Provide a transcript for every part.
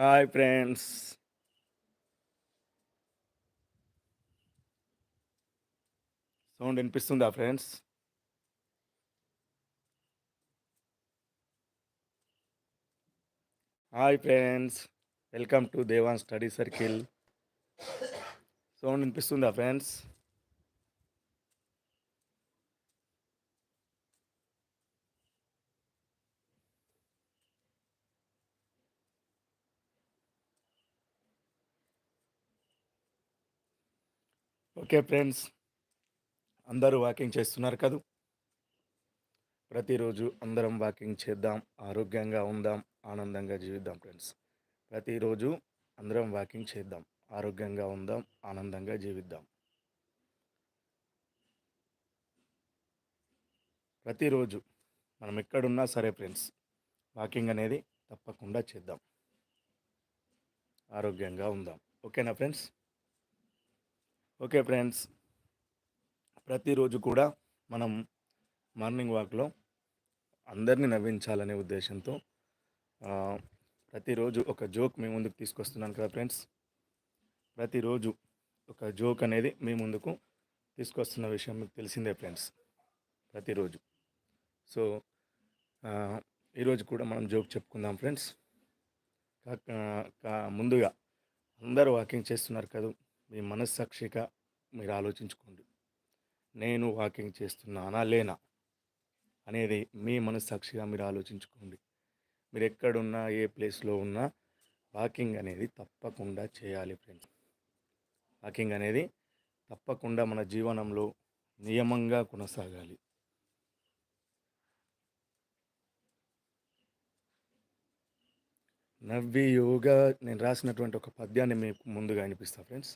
Hi friends. Sound వినిపిస్తుందా friends? Hi friends. Welcome to Devan study circle. Sound వినిపిస్తుందా friends? Okay friends. అందరూ walking చేస్తున్నారు కదూ! ప్రతిరోజు అందరం వాకింగ్ చేద్దాం, ఆరోగ్యంగా ఉందాం, ఆనందంగా జీవిద్దాం ఫ్రెండ్స్. ప్రతిరోజు అందరం వాకింగ్ చేద్దాం, ఆరోగ్యంగా ఉందాం, ఆనందంగా జీవిద్దాం. ప్రతిరోజు మనం ఎక్కడున్నా సరే ఫ్రెండ్స్ వాకింగ్ అనేది తప్పకుండా చేద్దాం. ఆరోగ్యంగా ఉందాం. ఓకేనా ఫ్రెండ్స్? Okay friends. ప్రతిరోజు కూడా మనం మార్నింగ్ వాక్‌లో అందరిని నవ్వించాలనే ఉద్దేశంతో ప్రతిరోజు ఒక జోక్ మీ ముందుకు తీసుకొస్తున్నాను కదా ఫ్రెండ్స్. ప్రతిరోజు ఒక జోక్ అనేది మీ ముందుకు తీసుకొస్తున్న విషయం మీకు తెలిసిందే ఫ్రెండ్స్. ప్రతిరోజు. సో, ఈరోజు కూడా మనం జోక్ చెప్పుకుందాం ఫ్రెండ్స్. కా ముందుగా అందరూ వాకింగ్ చేస్తున్నారు కదా మీ మనస్సాక్షిగా మీరు ఆలోచించుకోండి. నేను వాకింగ్ చేస్తున్నానా? లేనా? అనేది మీ మనస్సాక్షిగా మీరు ఆలోచించుకోండి. మీరెక్కడున్నా, ఏ ప్లేస్‌లో ఉన్నా వాకింగ్ అనేది తప్పకుండా చేయాలి ఫ్రెండ్స్. వాకింగ్ అనేది తప్పకుండా మన జీవనంలో నియమంగా కొనసాగాలి. నవ్వి యోగా నేను రాసినటువంటి ఒక పద్యాన్ని మీకు ముందుగా వినిపిస్తా ఫ్రెండ్స్.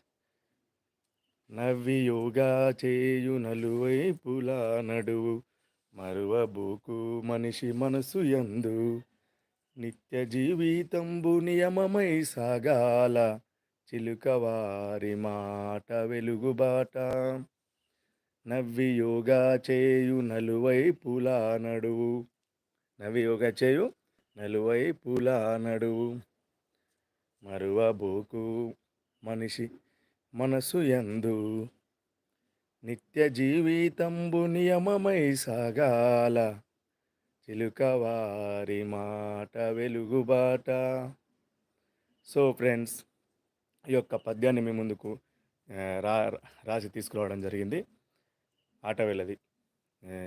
నవ్వియోగా చేయు నలువైపులా నడువు మరువబోకు మనిషి మనసు యందు. నిత్య జీవితంబు నియమమై సాగాల చిలుకవారి మాట వెలుగుబాట నవ్వి యోగా చేయు నలువైపులా నడువు నవ్వి యోగా చేయు నలువైపులా నడువు. మరువబోకు మనిషి మనసు యందు నిత్య జీవితంబు నియమమై సాగాల. చిలుకవారి మాట వెలుగుబాట సో ఫ్రెండ్స్ ఈ యొక్క పద్యాన్ని మీ ముందుకు రా రాసి తీసుకురావడం జరిగింది. ఆటవేలది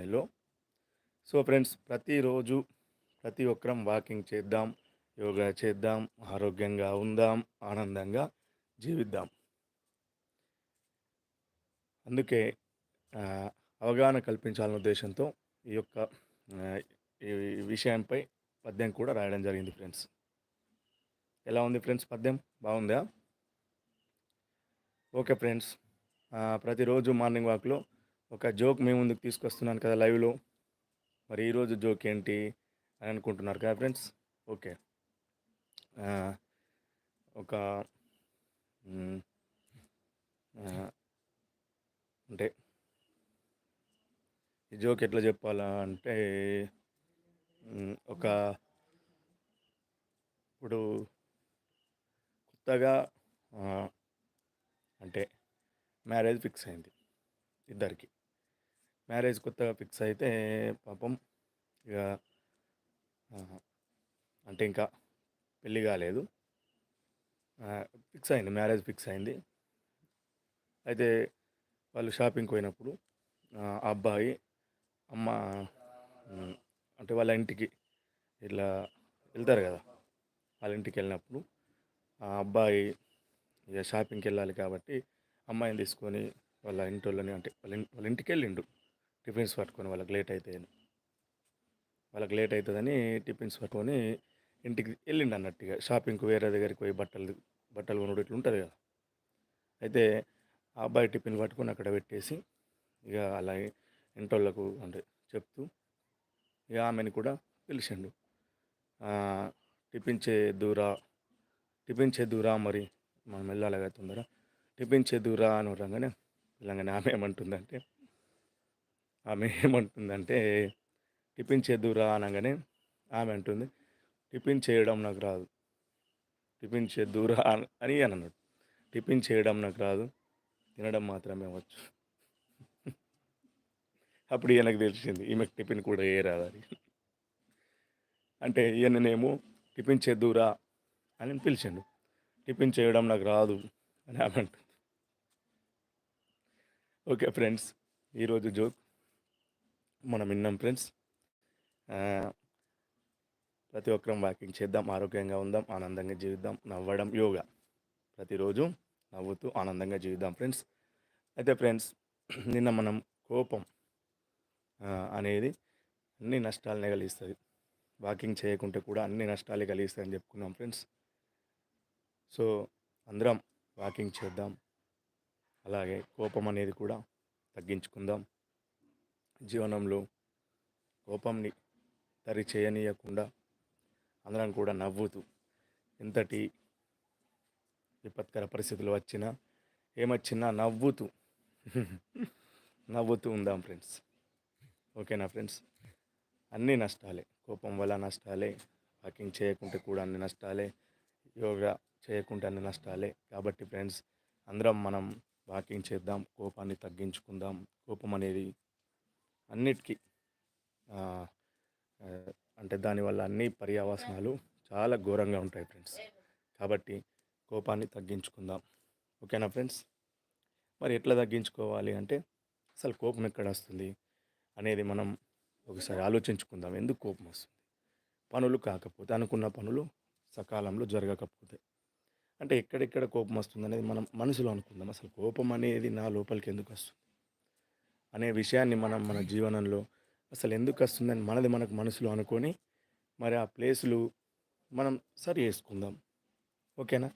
లో. సో ఫ్రెండ్స్ ప్రతిరోజు ప్రతి ఒక్కరం వాకింగ్ చేద్దాం యోగా చేద్దాం ఆరోగ్యంగా ఉందాం ఆనందంగా జీవిద్దాం. అందుకే అవగాహన కల్పించాలనే ఉద్దేశంతో ఈ యొక్క ఈ విషయంపై పద్యం కూడా రాయడం జరిగింది ఫ్రెండ్స్. ఎలా ఉంది ఫ్రెండ్స్ పద్యం? బాగుందా? Okay friends. ప్రతిరోజు మార్నింగ్ వాక్లో ఒక జోక్ మీ ముందుకు తీసుకొస్తున్నాను కదా లైవ్లో. మరి ఈరోజు జోక్ ఏంటి? అని అనుకుంటున్నారు కదా ఫ్రెండ్స్? ఓకే. ఒక అంటే ఈ జోక్ ఎట్లా చెప్పాలా అంటే ఒక ఇప్పుడు కొత్తగా అంటే మ్యారేజ్ ఫిక్స్ అయింది ఇద్దరికి. మ్యారేజ్ కొత్తగా ఫిక్స్ అయితే పాపం ఇక అంటే ఇంకా పెళ్ళి కాలేదు. ఫిక్స్ అయింది మ్యారేజ్ ఫిక్స్ అయింది. అయితే వాళ్ళు షాపింగ్కి పోయినప్పుడు అబ్బాయి అమ్మ అంటే వాళ్ళ ఇంటికి ఇట్లా వెళ్తారు కదా వాళ్ళ ఇంటికి వెళ్ళినప్పుడు ఆ అబ్బాయి ఇక షాపింగ్కి వెళ్ళాలి కాబట్టి అమ్మాయిని తీసుకొని వాళ్ళ ఇంటి వాళ్ళని అంటే వాళ్ళ ఇంటి వాళ్ళ ఇంటికి వెళ్ళిండు. టిఫిన్స్ పట్టుకొని వాళ్ళకి లేట్ అవుతాయని వాళ్ళకి లేట్ అవుతుందని టిఫిన్స్ పట్టుకొని ఇంటికి వెళ్ళిండు అన్నట్టుగా షాపింగ్కి వేరే దగ్గరికి పోయి బట్టలు బట్టలు కొనుడు ఇట్లా ఉంటుంది కదా. అయితే ఆ అబ్బాయి టిఫిన్ పట్టుకొని అక్కడ పెట్టేసి ఇక అలా ఇంటోళ్ళకు అంటే చెప్తూ ఇక ఆమెను కూడా పిలిచిండు. టిఫిన్ చేదురా టిఫిన్ చేదురా మరి మనం వెళ్ళాలి కదా తొందర టిఫిన్ చేదురా అని అనగానే వెళ్ళగానే ఆమె ఏమంటుందంటే ఆమె ఏమంటుందంటే టిఫిన్ చేదురా అనగానే ఆమె అంటుంది టిఫిన్ చేయడం నాకు రాదు టిఫిన్ చేద్దురా అని- అని అని అన్నాడు టిఫిన్ చేయడం నాకు రాదు తినడం మాత్రమే వచ్చు అప్పుడు ఈయనకు తెలిసింది ఈమెకు టిఫిన్ కూడా ఏ రాదని. అంటే ఈయననేమో టిఫిన్ చేద్దురా అని పిలిచిండు. టిఫిన్ చేయడం నాకు రాదు అని ఆమె అంటుంది. ఓకే ఫ్రెండ్స్ ఈరోజు జోక్ మనం విన్నాం ఫ్రెండ్స్. ప్రతి ఒక్కరం వాకింగ్ చేద్దాం ఆరోగ్యంగా ఉందాం ఆనందంగా జీవిద్దాం నవ్వడం యోగా. ప్రతిరోజు నవ్వుతూ ఆనందంగా జీవిద్దాం. ఫ్రెండ్స్ అయితే ఫ్రెండ్స్ నిన్న మనం కోపం అనేది అన్ని నష్టాలనే కలిగిస్తుంది. వాకింగ్ చేయకుంటే కూడా అన్ని నష్టాలే కలిగిస్తాయని చెప్పుకున్నాం ఫ్రెండ్స్. సో అందరం వాకింగ్ చేద్దాం. అలాగే కోపం అనేది కూడా తగ్గించుకుందాం. జీవనంలో కోపంని తరి చేయనీయకుండా అందరం కూడా నవ్వుతూ ఎంతటి విపత్కర పరిస్థితులు వచ్చినా ఏమొచ్చినా నవ్వుతూ నవ్వుతూ ఉందాం ఫ్రెండ్స్. ఓకేనా ఫ్రెండ్స్? అన్ని నష్టాలే. కోపం వల్ల నష్టాలే. వాకింగ్ చేయకుంటే కూడా అన్ని నష్టాలే. యోగా చేయకుంటే అన్ని నష్టాలే. కాబట్టి ఫ్రెండ్స్ అందరం మనం వాకింగ్ చేద్దాం కోపాన్ని తగ్గించుకుందాం. కోపం అనేది అన్నిటికీ అంటే దానివల్ల అన్ని పర్యావసనాలు చాలా ఘోరంగా ఉంటాయి ఫ్రెండ్స్. కాబట్టి కోపాన్ని తగ్గించుకుందాం. ఓకేనా ఫ్రెండ్స్? మరి ఎట్లా తగ్గించుకోవాలి అంటే అసలు కోపం ఎక్కడ వస్తుంది అనేది మనం ఒకసారి ఆలోచించుకుందాం. ఎందుకు కోపం వస్తుంది? పనులు కాకపోతే అనుకున్న పనులు సకాలంలో జరగకపోతే. అంటే ఎక్కడెక్కడ కోపం వస్తుంది అనేది మనం మనసులో అనుకుందాం. అసలు కోపం అనేది నా లోపలికి ఎందుకు వస్తుంది? అనే విషయాన్ని మనం మన జీవనంలో అసలు ఎందుకు వస్తుందని మనది మనకు మనసులో అనుకొని మరి ఆ ప్లేసులు మనం సరి చేసుకుందాం. ఓకేనా?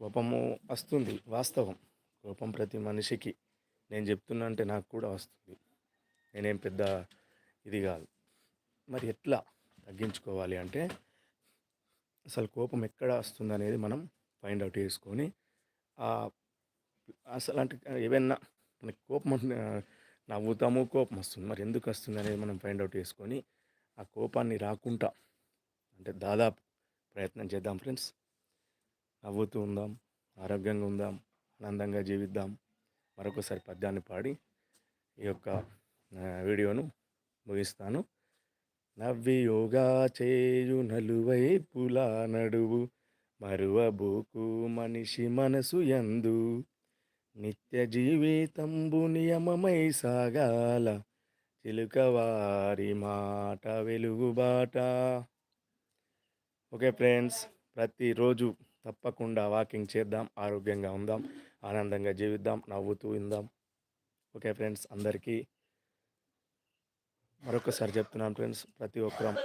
కోపము వస్తుంది వాస్తవం. కోపం ప్రతి మనిషికి. నేను చెప్తున్నా అంటే నాకు కూడా వస్తుంది. నేనేం పెద్ద ఇది కాదు. మరి ఎట్లా తగ్గించుకోవాలి అంటే అసలు కోపం ఎక్కడ వస్తుంది అనేది మనం ఫైండ్ అవుట్ చేసుకొని అసలు అంటే ఏమైనా మనకి కోపం నవ్వుతాము కోపం వస్తుంది. మరి ఎందుకు వస్తుంది అనేది మనం ఫైండ్ అవుట్ చేసుకొని ఆ కోపాన్ని రాకుండా అంటే దాదాపు ప్రయత్నం చేద్దాం ఫ్రెండ్స్ నవ్వుతూ ఉందాం ఆరోగ్యంగా ఉందాం ఆనందంగా జీవిద్దాం. మరొకసారి పద్యాన్ని పాడి ఈ యొక్క వీడియోను ముగిస్తాను. నవ్వి యోగా చేయు నలువైపులా నడువు మరువబోకు మనిషి మనసు యందు. నిత్య జీవితంబు నియమమై సాగాల చిలుకవారి మాట వెలుగుబాట. ఓకే ఫ్రెండ్స్ ప్రతిరోజు తప్పకుండా వాకింగ్ చేద్దాం ఆరోగ్యంగా ఉందాం ఆనందంగా జీవిద్దాం నవ్వుతూ ఉందాం ఓకే ఫ్రెండ్స్ అందరికీ మరొకసారి చెప్తున్నాను ఫ్రెండ్స్ ప్రతి ఒక్కరం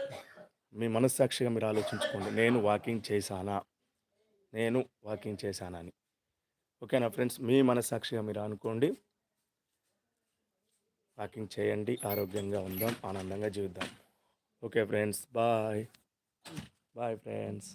మీ మనస్సాక్షిగా మీరు ఆలోచించుకోండి. నేను వాకింగ్ చేశానా? నేను వాకింగ్ చేశానా అని. ఓకేనా ఫ్రెండ్స్ మీ మనస్సాక్షిగా మీరు అనుకోండి. వాకింగ్ చేయండి ఆరోగ్యంగా ఉందాం ఆనందంగా జీవిద్దాం. Okay friends bye. Bye friends.